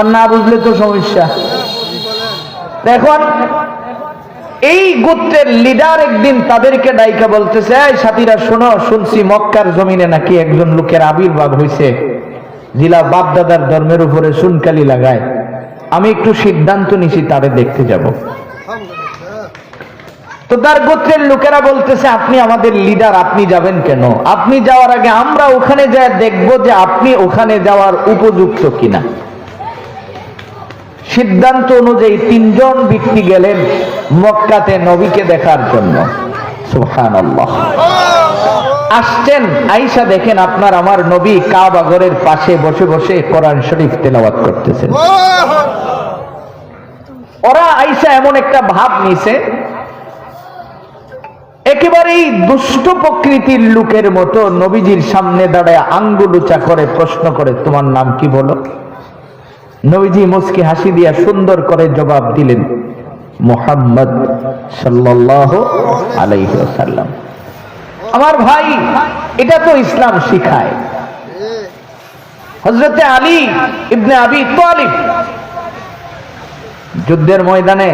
এবার না বুঝলে তো সমস্যা। এখন এই গোত্রের লিডার একদিন তাদেরকে ডাইকা বলতেছে, এই সাথীরা, শোনো, শুনছি মক্কার জমিনে নাকি একজন লোকের আবির্ভাব হয়েছে। জিলা বাপদাদার ধর্মের উপরে সুনকালি লাগায়। আমি একটু সিদ্ধান্ত নিছি, তারে দেখতে যাব। তো তার গোত্রের লোকেরা বলতেছে, আপনি আমাদের লিডার আপনি যাবেন কেন? আপনি যাওয়ার আগে আমরা ওখানে যা দেখব যে আপনি ওখানে যাওয়ার উপযুক্ত কিনা। সিদ্ধান্ত অনুযায়ী তিনজন ব্যক্তি গেলেন মক্কাতে নবীকে দেখার জন্য। আসছেন, আইসা দেখেন আপনার আমার নবী কাবাগরের পাশে বসে বসে কোরআন শরীফ তেলাওয়াত করতেছেন। ওরা আইসা এমন একটা ভাব নিছে, একেবারেই দুষ্ট প্রকৃতির লোকের মতো নবীজির সামনে দাঁড়ায় আঙ্গুল উঁচা করে প্রশ্ন করে, তোমার নাম কি বলো? নবীজি মুসকি হাসি দিয়া সুন্দর করে জবাব দিলেন, মোহাম্মদ সাল্লাল্লাহু আলাইহি ওয়াসাল্লাম। আমার ভাই, এটা তো ইসলাম শিখায়। হজরতে আলী ইবনে আবি তালিব যুদ্ধের ময়দানে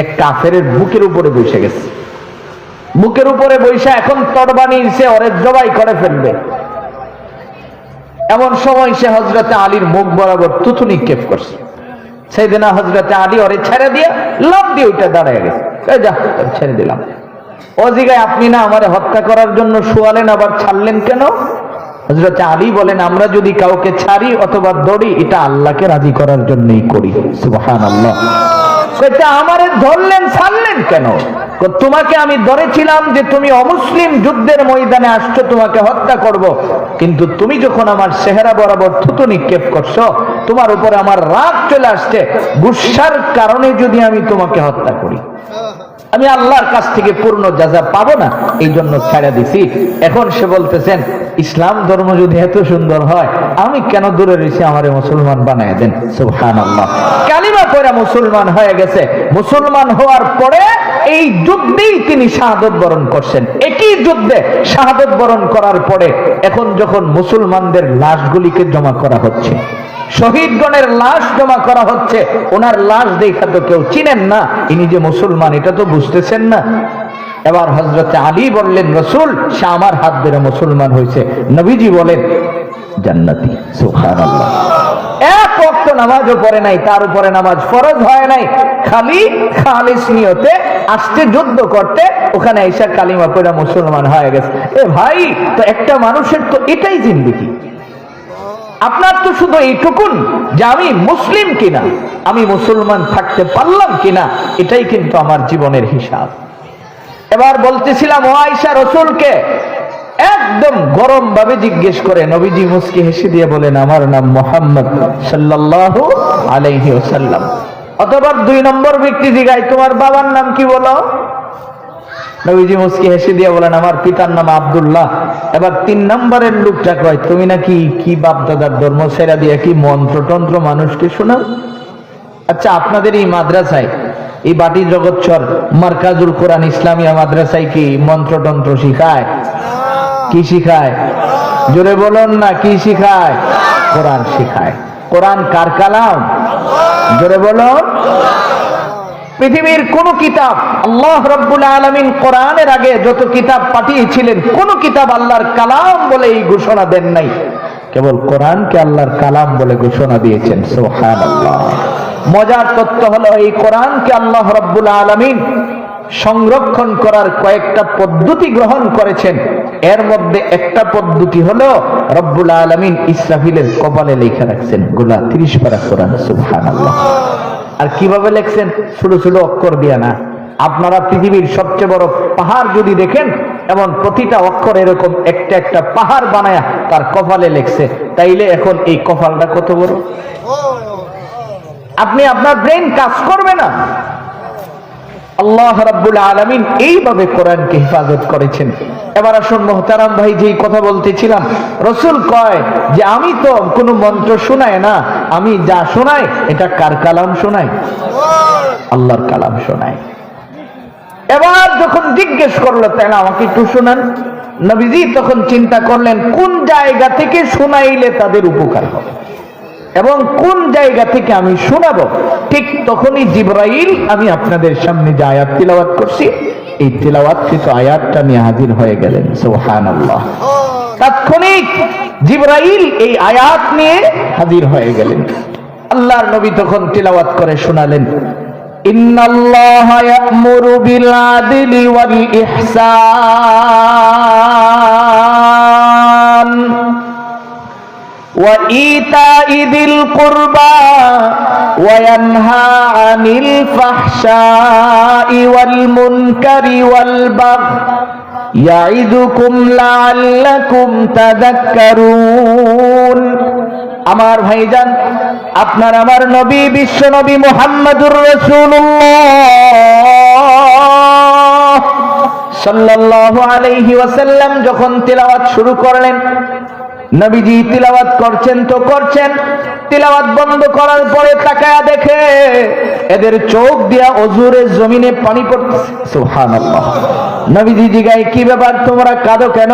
এক কাফের বুকের উপরে বসে গেছে। বুকের উপরে বৈশা এখন তরবানি সে ওরে জবাই করে ফেলবে। এমন সময় সে হজরতে আলীর মুখ বরাবর তুতু নিক্ষেপ করছে। সেদিন হজরতে আলী ওরে ছেড়ে দিয়ে লাভ দিয়ে ওইটা দাঁড়ায় গেছে। যা ছেড়ে দিলাম। ও জিগায় আপনি না আমারে হত্যা করার জন্য শোয়ালেন আবার ছাড়লেন কেন? হজরতে আলী বলেন, আমরা যদি কাউকে ছাড়ি অথবা দড়ি, এটা আল্লাহকে রাজি করার জন্যই করি। আল্লাহ আমারে ধরলেন, ছাড়লেন কেন? তোমাকে আমি ধরেছিলাম যে তুমি অমুসলিম যুদ্ধের ময়দানে আসছো, তোমাকে হত্যা করব। কিন্তু তুমি যখন আমার চেহারা বরাবর থুতু নিক্ষেপ করছ, তোমার উপরে আমার রাগ চলে আসছে। গুসার কারণে যদি আমি তোমাকে হত্যা করি। আমি আল্লাহর কাছ থেকে পূর্ণ যাজা পাবো না এই জন্য ছেড়ে দিছি। এখন সে বলতেছেন, ইসলাম ধর্ম যদি এত সুন্দর হয়, আমি কেন দূরে রয়েছি আমারে মুসলমান বানায় দেন? সুবহান আল্লাহ কালিমা পরে মুসলমান হয়ে গেছে। মুসলমান হওয়ার পরে এই যুদ্ধেই তিনি শাহাদত বরণ করছেন। একই যুদ্ধে শাহাদত বরণ করার পরে এখন যখন মুসলমানদের লাশগুলিকে জমা করা হচ্ছে শহীদগণের লাশ জমা করা হচ্ছে। ওনার লাশ দেখা তো কেউ চিনেন না। ইনি যে মুসলমান, এটা তো বুঝতেছেন না। এবার হজরত আলী বললেন, রসুল, সে আমার হাত ধরে মুসলমান হয়েছে। নবীজি বলেন, জান্নাতি, সুবহানাল্লাহ। এক ওয়াক্ত নামাজও পড়ে নাই, তার উপরে নামাজ ফরজ হয় নাই। খালি খালিস নিয়তে আসতে, যুদ্ধ করতে, ওখানে এসে কালিমা পড়ে মুসলমান হয়ে গেছে। এ ভাই, তো একটা মানুষের তো এটাই জিন্দিগি। আপনার তো শুধু এইটুকুন যে আমি মুসলিম কিনা, আমি মুসলমান থাকতে পারলাম কিনা, এটাই কিন্তু আমার জীবনের হিসাব। এবার বলতেছিলাম, ও আয়সা রসুলকে একদম গরম ভাবে জিজ্ঞেস করে, নবীজি মুসকি হেসে দিয়ে বলেন, আমার নাম মোহাম্মদ সাল্লাল্লাহু আলাইহি ওসাল্লাম অতবার দুই নম্বর ব্যক্তি জিগায়, তোমার বাবার নাম কি বলো? নবীজি মুসকি হেসে দিয়ে বলেন আমার পিতার নাম আব্দুল্লাহ। এবার তিন নম্বরের লোকটা কয় তুমি নাকি কি বাপ দাদার ধর্ম সেরা দিয়ে কি মন্ত্রতন্ত্র মানুষকে শোনাও? আচ্ছা আপনাদের এই মাদ্রাসায় এই বাটি জগৎচর মার্কাজুল কোরআন ইসলামিয়া মাদ্রাসায় কি মন্ত্রতন্ত্র শিখায়? কি শিখায়? জোরে বলুন না কি শিখায়? কোরআন শিখায়। কোরআন কার কালাম? জোরে বলুন। পৃথিবীর কোন কিতাব আল্লাহ রব্বুল আলমিন কোরআনের আগে যত কিতাব পাঠিয়েছিলেন, কোন কিতাব আল্লাহর কালাম বলে এই ঘোষণা দেন নাই। কেবল কোরআনকে আল্লাহর কালাম বলে ঘোষণা দিয়েছেন সোহান মজার তথ্য হলো এই কোরআনকে আল্লাহ রব্বুল আলমিন সংরক্ষণ করার কয়েকটা পদ্ধতি গ্রহণ করেছেন। এর মধ্যে একটা পদ্ধতি হলো রব্বুল আলমিন ইসরাফিলের কপালে লেখা রাখছেন গোলা তিরিশ পারা কোরআন সুবহান আল্লাহ আর কীভাবে লেখছেন? ছোট ছোট অক্ষর দিয়া না। আপনারা পৃথিবীর সবচেয়ে বড় পাহাড় যদি দেখেন, এমন প্রতিটা অক্ষর এরকম একটা একটা পাহাড় বানায় তার কপালে লেখছে। তাইলে এখন এই কপালটা কত বড়? আপনি আপনার ব্রেন কাজ করবে না। আল্লাহ রাব্বুল আলামিন এইভাবে কোরআনকে হেফাজত করেছেন। এবার আসুন মোহতারাম ভাই, যেই কথা বলতেছিলাম, রসুল কয় যে, আমি তো কোনো মন্ত্র শোনাই না, আমি যা শোনাই, এটা কার কালাম শোনাই আল্লাহর কালাম শোনাই এবার যখন জিজ্ঞেস করল, তাহলে আমাকে একটু শোনান। নবীজি তখন চিন্তা করলেন, কোন জায়গা থেকে শোনাইলে তাদের উপকার হবে? এবং কোন জায়গা থেকে আমি শোনাবো? ঠিক তখনই জিব্রাইল, আমি আপনাদের সামনে যে আয়াত তিলাওয়াত করছি, এই তিলাওয়াতকৃত আয়াতটা নিয়ে হাজির হয়ে গেলেন। সুবহানাল্লাহ। তাৎক্ষণিক জিব্রাইল এই আয়াত নিয়ে হাজির হয়ে গেলেন। আল্লাহর নবী তখন তিলাওয়াত করে শোনালেন ইহসান وإيتاء ذي القربى وينهى عن الفحشاء والمنكر والبغي يعظكم لعلكم تذكرون আমার ভাইজান আপনার আমার নবী বিশ্ব নবী মোহাম্মদুর রসুল্লাহ সাল্লাল্লাহু আলাইহি ওয়াসাল্লাম যখন তিলাওয়াত শুরু করলেন নবীজি তিলাওয়াত করছেন তো করছেন। তিলাওয়াত বন্ধ করার পরে তাকায়া দেখে এদের চোখ দিয়া অজুরে জমিনে পানি পড়তেছে। সুবহানাল্লাহ। নবীজি জিগায়, কি ব্যাপার, তোমরা কাঁদো কেন?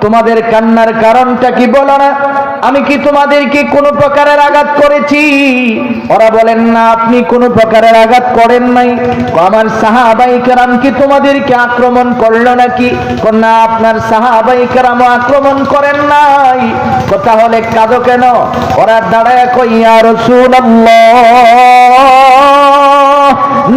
তোমাদের কান্নার কারণটা কি বলো না? আমি কি তোমাদেরকে কোনো প্রকারের আঘাত করেছি? ওরা বলেন, না, আপনি কোনো প্রকারের আঘাত করেন নাই। আমার সাহাবাই কেরাম কি তোমাদেরকে আক্রমণ করল নাকি? না, আপনার সাহাবাই কেরাম আক্রমণ করেন নাই। কথা হলে কাঁদো কেন? ওরা দাঁড়ায় কইয়া রসুল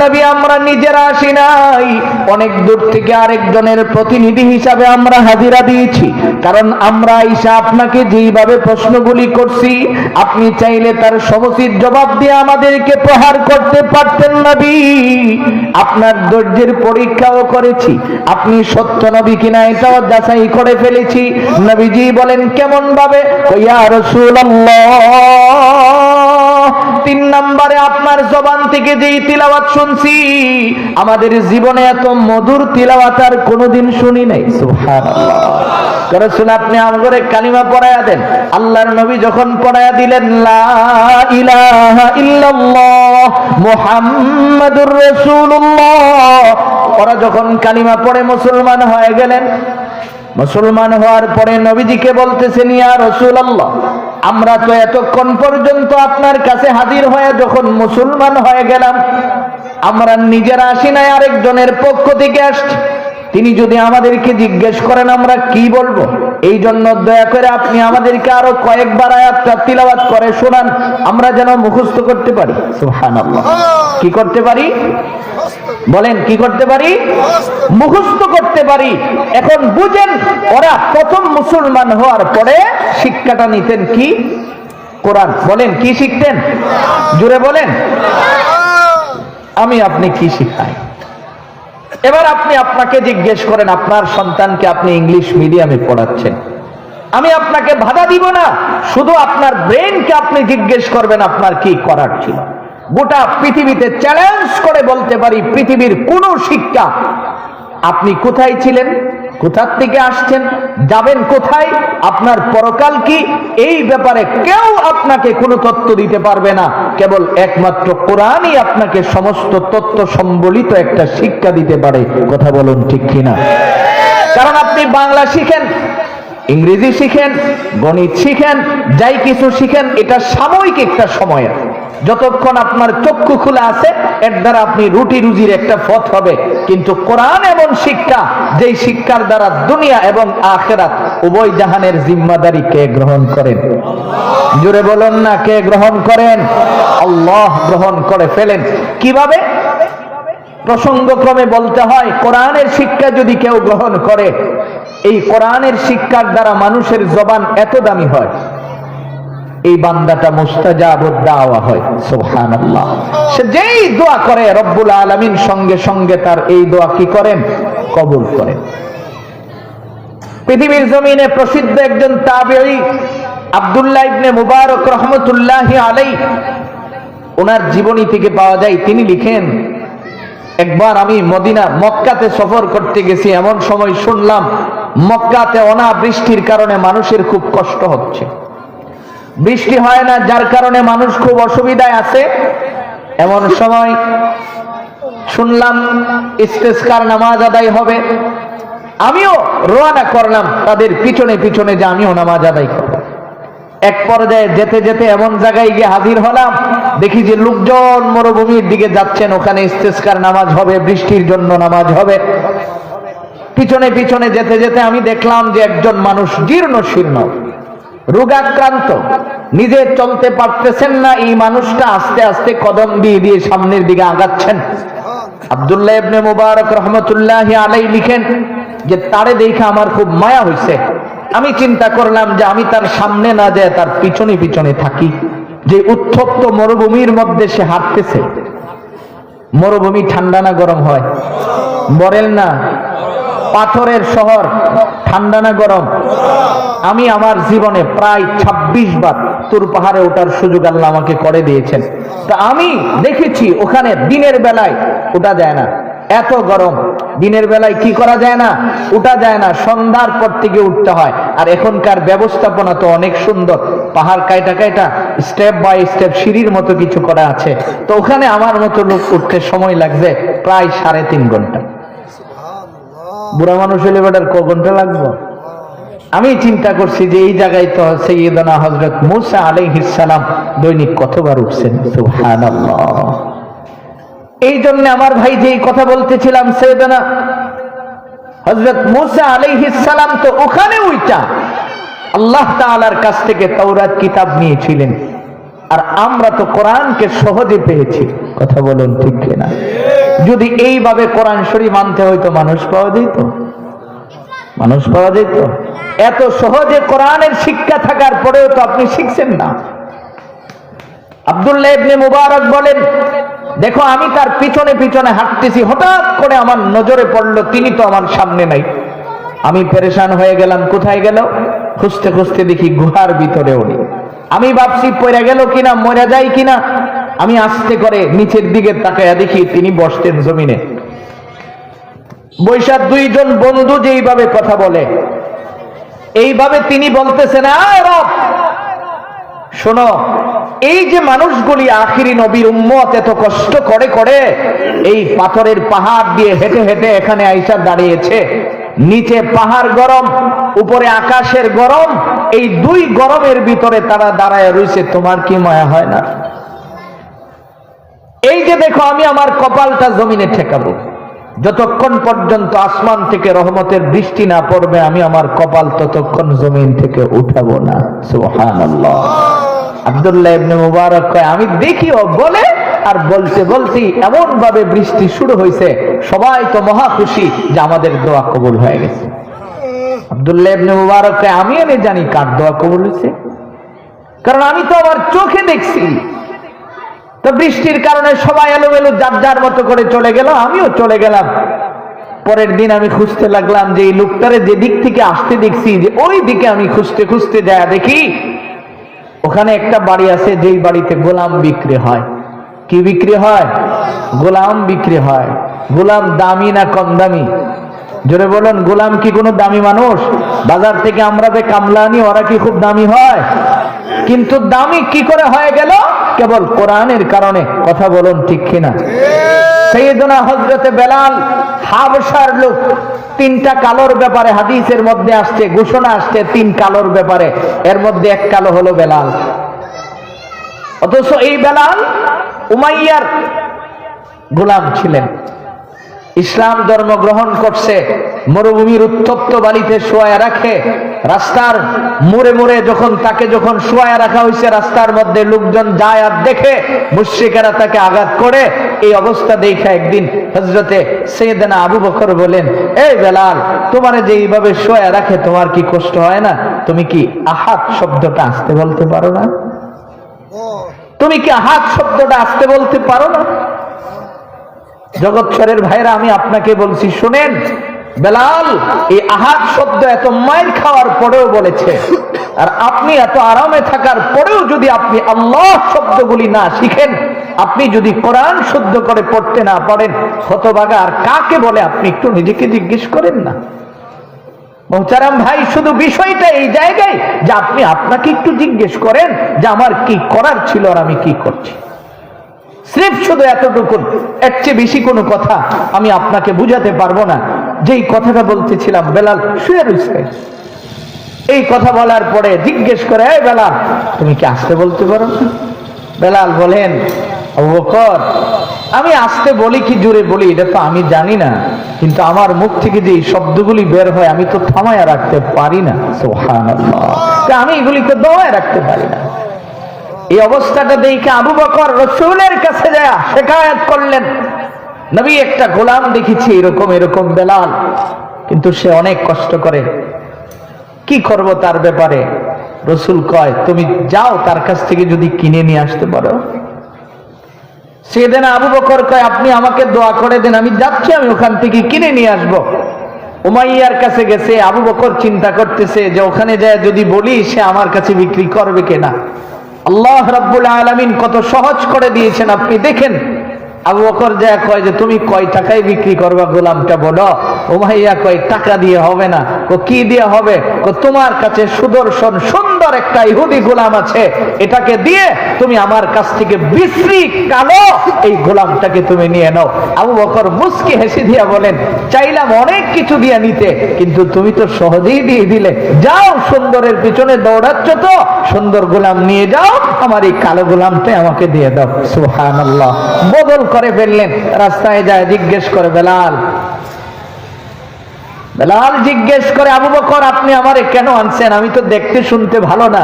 নবী, আমরা নিজেরা আসি নাই। অনেক দূর থেকে আরেকজনের প্রতিনিধি হিসাবে আমরা হাজিরা দিয়েছি। কারণ আমরা ঈশা আপনাকে যেইভাবে প্রশ্নগুলি করছি, আপনি চাইলে তার সমসিত জবাব দিয়ে আমাদেরকে প্রহার করতে পারতেন নবী। আপনার ধৈর্যের পরীক্ষাও করেছি। আপনি সত্য নবী কিনা এটাও যাচাই করে ফেলেছি। নবীজি বলেন কেমন ভাবে কইয়া রসুল্লাহ তিন নম্বরে আপনার জবান থেকে যেই তিলাওয়াত শুনছি, আমাদের জীবনে এত মধুর তিলাওয়াত আর কোনোদিন শুনি নাই। আপনি কালিমা দেন। আল্লাহর নবী যখন পড়ায়া দিলেন, লা ইলাহা ওরা যখন কালিমা পড়ে মুসলমান হয়ে গেলেন মুসলমান হওয়ার পরে নবীজিকে বলতেছেন, ইয়া আল্লাহ আমরা তো এতক্ষণ পর্যন্ত আপনার কাছে হাজির হয়ে যখন মুসলমান হয়ে গেলাম, আমরা নিজের আসি নাই, আরেকজনের পক্ষ থেকে আসছি। তিনি যদি আমাদেরকে জিজ্ঞেস করেন আমরা কি বলব? এই জন্য দয়া করে আপনি আমাদেরকে আরও কয়েকবার আয়াতটা তিলাওয়াত করে শোনান আমরা যেন মুখস্থ করতে পারি। সুবহানাল্লাহ। কি করতে পারি? বলেন কি করতে পারি? মুখস্থ। করতে পারি। এখন বুঝেন ওরা প্রথম মুসলমান হওয়ার পরে শিক্ষাটা নিতেন কি? কোরআন। বলেন কি শিখতেন? জুড়ে বলেন। আমি আপনি কি শিখাই? এবার আপনি আপনাকে জিজ্ঞেস করেন, আপনার সন্তানকে আপনি ইংলিশ মিডিয়ামে পড়াচ্ছেন। আমি আপনাকে বাধা দিব না, শুধু আপনার ব্রেনকে আপনি জিজ্ঞেস করবেন, আপনার কি করার ছিল। গোটা পৃথিবীতে চ্যালেঞ্জ করে বলতে পারি, পৃথিবীর কোন শিক্ষা। আপনি কোথায় ছিলেন? কোথার থেকে আসছেন, যাবেন কোথায়, আপনার পরকাল কি? এই ব্যাপারে কেউ আপনাকে কোনো তথ্য দিতে পারবে না। কেবল একমাত্র কোরআনই আপনাকে সমস্ত তথ্য সম্বলিত একটা শিক্ষা দিতে পারে। কথা বলুন ঠিক কিনা? কারণ আপনি বাংলা শিখেন, ইংরেজি শিখেন, গণিত শিখেন, যাই কিছু শিখেন, এটা সাময়িক একটা সময়ের যতক্ষণ আপনার চক্ষু খোলা আছে, এর দ্বারা আপনি রুটি রুজির একটা পথ হবে। কিন্তু কোরআন এমন শিক্ষা, যেই শিক্ষার দ্বারা দুনিয়া এবং আখেরাত উভয় জাহানের জিম্মাদারি কে গ্রহণ করেন? জুড়ে বলুন না, কে গ্রহণ করেন? আল্লাহ গ্রহণ করে ফেলেন। কীভাবে? প্রসঙ্গক্রমে বলতে হয়, কোরআনের শিক্ষা যদি কেউ গ্রহণ করে, এই কোরআনের শিক্ষার দ্বারা মানুষের জবান এত দামি হয়। এই বান্দাটা মুস্তাজাব দাওয়া হয়, সুবহানাল্লাহ। সে যেই দোয়া করে রব্বুল আলামিন, সঙ্গে সঙ্গে তার এই দোয়া কি করেন? কবুল করেন। পৃথিবীর জমিনে প্রসিদ্ধ একজন তাবেঈ, আব্দুল্লাহ ইবনে মুবারক রহমতুল্লাহি আলাই ওনার জীবনী থেকে পাওয়া যায়, তিনি লিখেন, একবার আমি মদিনা, মক্কাতে সফর করতে গেছি, এমন সময় শুনলাম, মক্কাতে অনাবৃষ্টির কারণে মানুষের খুব কষ্ট হচ্ছে। বৃষ্টি হয় না, যার কারণে মানুষ খুব অসুবিধায় আছে। এমন সময় শুনলাম ইস্তেস্কার নামাজ আদায় হবে। আমিও রোয়ানা করলাম, তাদের পিছনে পিছনে যে আমিও নামাজ আদায় করব। এক পর্যায়ে যেতে যেতে এমন জায়গায় গিয়ে হাজির হলাম, দেখি যে লোকজন মরুভূমির দিকে যাচ্ছেন, ওখানে ইস্তেস্কার নামাজ হবে, বৃষ্টির জন্য নামাজ হবে। পিছনে পিছনে যেতে যেতে আমি দেখলাম যে একজন মানুষ জীর্ণ শীর্ণ রোগাক্রান্ত। নিজে চলতে পারতেছেন না, এই মানুষটা আস্তে আস্তে কদম দিয়ে দিয়ে সামনের দিকে আগাচ্ছেন। আব্দুল্লাহ ইবনে মুবারক রহমতুল্লাহ আলাই লিখেন যে, তারে দেখে আমার খুব মায়া হয়েছে আমি চিন্তা করলাম যে, আমি তার সামনে না যায় তার পিছনে পিছনে থাকি। যে উত্তপ্ত মরুভূমির মধ্যে সে হাঁটতেছে। মরুভূমি ঠান্ডা না গরম হয়? বরেল না, পাথরের শহর। ঠান্ডা না গরম? আমি আমার জীবনে প্রায় ২৬ বার তুর পাহাড়ে ওঠার সুযোগ আল্লাহ আমাকে করে দিয়েছেন। তা আমি দেখেছি ওখানে দিনের বেলায় ওঠা যায় না। এত গরম। দিনের বেলায় কি করা যায় না? উঠা যায় না। সন্ধ্যার পর থেকে উঠতে হয়। আর এখনকার ব্যবস্থাপনা তো অনেক সুন্দর। পাহাড় কাইটা কাইটা স্টেপ বাই স্টেপ সিঁড়ির মতো কিছু করা আছে। তো ওখানে আমার মতো লোক উঠতে সময় লাগবে প্রায় সাড়ে তিন ঘণ্টা। বুড়া মানুষ হলে ক ঘণ্টা লাগবো? আমি চিন্তা করছি যে এই জায়গায় তো সৈয়দনা হজরত মুসা আলাইহিস সালাম দৈনিক কতবার উঠছেন? সুবহানাল্লাহ। এই জন্য আমার ভাই যে কথা বলতেছিলাম, সৈয়দনা হজরত মুসা আলাইহিস সালাম তো ওখানে উইটা। আল্লাহ তাআলার কাছ থেকে তাওরাত কিতাব নিয়েছিলেন। আর আমরা তো কোরআনকে সহজে পেয়েছি। কথা বলুন ঠিক কিনা? যদি এইভাবে কোরআন শরীফ মানতে হয়তো মানুষ পাওয়া যেত? মানুষ পাওয়া যেত? এত সহজে কোরআনের শিক্ষা থাকার পরেও তো আপনি শিখছেন না। আব্দুল্লাহ ইবনে মুবারক বলেন, দেখো, আমি তার পিছনে পিছনে হাঁটতেছি, হঠাৎ করে আমার নজরে পড়ল, তিনি তো আমার সামনে নাই। আমি পেরেশান হয়ে গেলাম, কোথায় গেল? খুঁজতে খুঁজতে দেখি গুহার ভিতরে উনি। আমি ভাবছি পড়ে গেল কিনা মরে যায় কিনা। আমি আস্তে করে নিচের দিকে তাকায়া দেখি তিনি বসতেন জমিনে। বৈশাখ দুইজন বন্ধু যেইভাবে কথা বলে এইভাবে তিনি বলতেছেন "আয় রব, শোনো এই যে মানুষগুলি আখিরি নবীর উম্মত এত কষ্ট করে করে এই পাথরের পাহাড় দিয়ে হেঁটে হেঁটে এখানে আইসা দাঁড়িয়েছে। নিচে পাহাড় গরম, উপরে আকাশের গরম, এই দুই গরমের ভিতরে তারা দাঁড়ায় রয়েছে, তোমার কি মায়া হয় না? এই যে দেখো, আমি আমার কপালটা জমিনে ঠেকাবো। যতক্ষণ পর্যন্ত আসমান থেকে রহমতের বৃষ্টি না পড়বে, আমি আমার কপাল ততক্ষণ জমিন থেকে উঠাবো না। সুবহানাল্লাহ। মুবারক আমি দেখিও বলে আর বলতে এমন ভাবে বৃষ্টি শুরু হয়েছে। সবাই তো মহা খুশি যে আমাদের দোয়া কবুল হয়ে গেছে। মুবারক আমি জানি কার দোয়া কবুল হয়েছে। কারণ আমি তো আমার চোখে দেখছি। তো বৃষ্টির কারণে সবাই এলোমেলো যার যার মতো করে চলে গেল, আমিও চলে গেলাম। পরের দিন আমি খুঁজতে লাগলাম যে এই লোকটারে যে দিক থেকে আসতে দেখছি, যে ওই দিকে আমি খুঁজতে খুঁজতে যায় দেখি ওখানে একটা বাড়ি আছে, যেই বাড়িতে গোলাম বিক্রি হয়। কি বিক্রি হয়? গোলাম বিক্রি হয়। গোলাম দামি না কম দামি? জোরে বলেন, গোলাম কি কোনো দামি মানুষ? বাজার থেকে আমরা যে কামলা আনি, ওরা কি খুব দামি হয়? কিন্তু দামি কি করে হয়ে গেল? কেবল কোরআনের কারণে। কথা বলুন ঠিক কিনা? সৈয়দনা হজরতে বেলাল হাবসার লোক, তিনটা কালোর ব্যাপারে হাদিসের মধ্যে আসছে, ঘোষণা আসছে তিন কালোর ব্যাপারে। এর মধ্যে এক কালো হলো বেলাল। অথচ এই বেলাল উমাইয়ার গোলাম ছিলেন। ইসলাম ধর্ম গ্রহণ করছে মরুভূমির উত্তপ্ত বালিতে শোয়া রাখে রাস্তার মোড়ে মোড়ে যখন তাকে যখন শোয়া রাখা হয়েছে রাস্তার মধ্যে লোকজন যায় আর দেখে মুশ্রিকেরা তাকে আঘাত করে। এই অবস্থা দেখে একদিন হজরতে সৈয়দনা আবু বকর বলেন এই বেলাল তোমার যে এইভাবে শোয়া রাখে তোমার কি কষ্ট হয় না? তুমি কি আহাত শব্দটা আসতে বলতে পারো না? তুমি কি আহাত শব্দটা আসতে বলতে পারো না? জগৎসরের ভাইরা আমি আপনাকে বলছি, শুনেন, বেলাল এই আহাত শব্দ এত মাইর খাওয়ার পরেও বলেছে। আর আপনি এত আরামে থাকার পরেও যদি আপনি আল্লাহ শব্দগুলি না শিখেন, আপনি যদি কোরআন শুদ্ধ করে পড়তে না পারেন হতবাগা আর কাকে বলে আপনি একটু নিজেকে জিজ্ঞেস করেন না। মোহতারাম ভাই, শুধু বিষয়টা এই জায়গায় যে আপনি আপনাকে একটু জিজ্ঞেস করেন যে আমার কি করার ছিল আর আমি কি করছি। স্রেফ শুধু এতটুকু এর চেয়ে বেশি কোনো কথা আমি আপনাকে বুঝাতে পারব না। যেই কথাটা বলতেছিলাম, বেলাল, শুয়ে রয়েছে। এই কথা বলার পরে জিজ্ঞেস করে, এই বেলাল, তুমি কি আসতে বলতে পারো বেলাল বলেন, "আবু বকর, আমি আসতে বলি কি জোরে বলি, এটা তো আমি জানি না। কিন্তু আমার মুখ থেকে যে শব্দগুলি বের হয়, আমি তো থামায় রাখতে পারি না। আমি এগুলিকে দমায় রাখতে পারি না। এই অবস্থাটা দেখে আবু বকর রসুলের কাছে যায় শেখায়াত করলেন। নবী একটা গোলাম দেখেছি, এরকম এরকম বেলাল। কিন্তু সে অনেক কষ্ট করে। কি করব তার ব্যাপারে? রসুল কয়, তুমি যাও, তার কাছ থেকে যদি কিনে নিয়ে আসতে পারো। সেদিন আবু বকর কয়, আপনি আমাকে দোয়া করে দেন, আমি যাচ্ছি, আমি ওখান থেকে কিনে নিয়ে আসব। উমাইয়ার কাছে গেছে, আবু বকর চিন্তা করতেছে যে ওখানে যায় যদি বলি, সে আমার কাছে বিক্রি করবে কিনা। আল্লাহ রাব্বুল আলমিন কত সহজ করে দিয়েছেন আপনি দেখেন। আবু বকর যা কয় যে, তুমি কয় টাকায় বিক্রি করবা গোলামটা বলো? উমাইয়া কয়, টাকা দিয়ে হবে না। ও কি দিয়ে হবে? ও তোমার কাছে সুদর্শন সুন্দর একটা ইহুদি গোলাম আছে। এটাকে দিয়ে তুমি আমার কাছ থেকে বিশ্রী কালো এই গোলামটাকে তুমি নিয়ে নাও। আবু বকর মুস্কি হেসে দিয়া বলেন, চাইলাম অনেক কিছু দিয়ে নিতে, কিন্তু তুমি তো সহজেই দিয়ে দিলে। যাও সুন্দরের পিছনে দৌড়াচ্ছ তো, সুন্দর গোলাম নিয়ে যাও, আমার এই কালো গোলামটা আমাকে দিয়ে দাও। সুবহানাল্লাহ। বদল করে ফেললেন, রাস্তায় যায়, জিজ্ঞেস করে, বেলাল বেলাল জিজ্ঞেস করে, আবু বকর, আপনি আমারে কেন আনছেন? আমি তো দেখতে শুনতে ভালো না।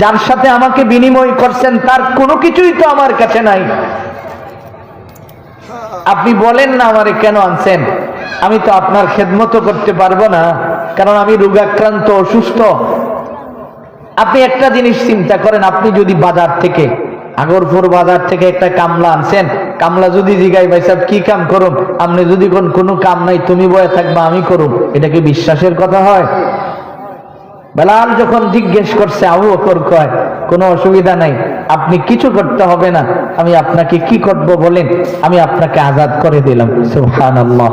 যার সাথে আমাকে বিনিময় করছেন, তার কোনো কিছুই তো আমার কাছে নাই। আপনি বলেন না আমারে কেন আনছেন? আমি তো আপনার খেদমত করতে পারব না, কারণ আমি রোগাক্রান্ত, অসুস্থ। আপনি একটা জিনিস চিন্তা করেন, আপনি যদি বাজার থেকে, আগরপুর বাজার থেকে একটা কামলা আনছেন কামলা যদি জিগাই, ভাই সাহেব, কি কাম করুম? আপনি যদি কোন কোনো কাম নাই, তুমি বয়ে থাকবা, আমি করুম। এটা কি বিশ্বাসের কথা হয়? বেলাল যখন জিজ্ঞেস করছে, আবু বকর কয়, কোনো অসুবিধা নাই, আপনি কিছু করতে হবে না, আমি আপনাকে কি করব বলেন? আমি আপনাকে আজাদ করে দিলাম। সুবহানাল্লাহ।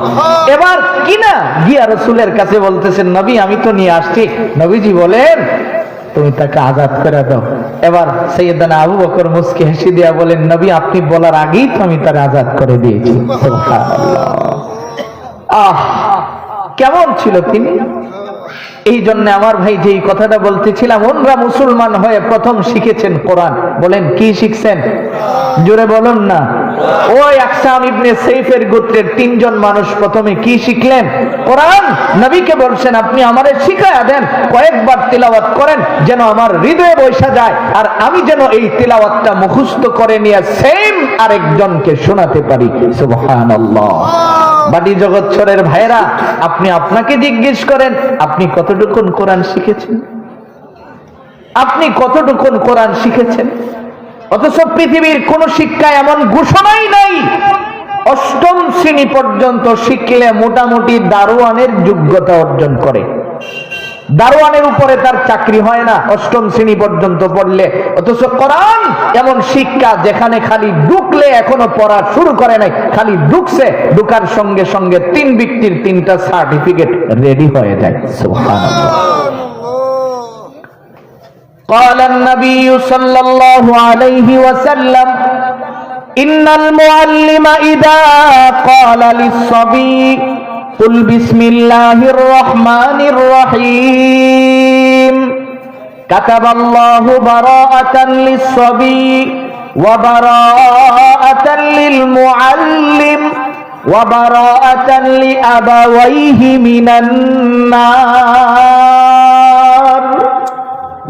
এবার কি না গিয়া রসুলের কাছে বলতেছেন, নবী, আমি তো নিয়ে আসছি। নবীজি বলেন তাকে আজাদ করে দাও। এবার সৈয়দানা আবু বকর মুসকি হাসি দিয়া বলেন, নবী, আপনি বলার আগেই তো আমি তার আজাদ করে দিয়েছি। আহ, কেমন ছিল তিনি? এই জন্য আমার ভাই যে কথাটা বলতেছিলাম ওনরা মুসলমান হয়ে প্রথম শিখেছেন কোরআন। বলেন, কি শিখছেন? জোরে বলুন না। ওই আকসাম ইবনে সেইফের গোত্রের তিনজন মানুষ প্রথমে কি শিখলেন? কোরআন? নবীকে বলছেন, আপনি আমারে শিখায়া দেন, কয়েকবার তিলাওয়াত করেন, যেন আমার হৃদয়ে বৈশা যায়, আর আমি যেন এই তিলাওয়াতটা মুখস্থ করে নিয়ে সেম আরেকজনকে শোনাতে পারি। সুবহানাল্লাহ। বাড়ি জগৎসরের ভাইরা আপনি আপনাকে জিজ্ঞেস করেন, আপনি কতটুকুন কোরআন শিখেছেন? আপনি কতটুকুন কোরআন শিখেছেন? অথচ পৃথিবীর কোন শিক্ষা এমন ঘোষণাই নাই, অষ্টম শ্রেণি পর্যন্ত শিখলে মোটামুটি দারোয়ানের যোগ্যতা অর্জন করে। দারোয়ানের উপরে তার চাকরি হয় না অষ্টম শ্রেণী পর্যন্ত পড়লে অথচ কোরআন এমন শিক্ষা যেখানে খালি ঢুকলে এখনো পড়া শুরু করে নাই খালি ঢুকছে ঢুকার সঙ্গে সঙ্গে তিন ব্যক্তির তিনটা সার্টিফিকেট রেডি হয়ে যায় সুবহানাল্লাহ قال النبي صلى الله عليه وسلم إن المعلم إذا قال للصبي قل بسم الله الرحمن الرحيم كتب الله براءة للصبي وبراءة للمعلم وبراءة لأبويه من النار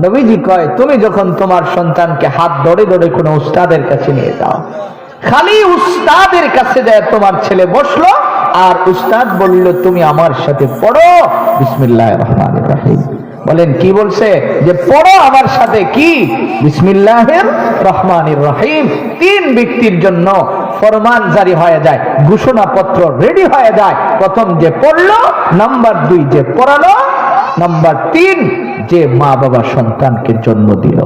নবীজি কয় তুমি যখন তোমার সন্তানকে হাত ধরে ধরে কোনো উস্তাদের কাছে নিয়ে যাও খালি উস্তাদের কাছে যায় তোমার ছেলে বসলো আর উস্তাদ বলল, তুমি আমার সাথে পড়ো। বিসমিল্লাহ রহমান রাহিম। বলেন, কি বলছে? যে পড়ো আমার সাথে কি? বিসমিল্লাহের রহমানির রহিম। তিন ব্যক্তির জন্য ফরমান জারি হয়ে যায়, ঘোষণাপত্র রেডি হয়ে যায়। প্রথম যে পড়ল, নাম্বার দুই যে পড়ালো, নাম্বার তিন যে মা বাবা সন্তানকে জন্ম দিল।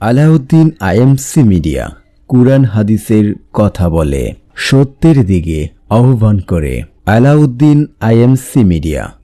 আলাউদ্দিন আইএমসি মিডিয়া, কুরআন হাদিসের কথা বলে। সত্যের দিকে আহ্বান করে আলাউদ্দিন আইএমসি মিডিয়া।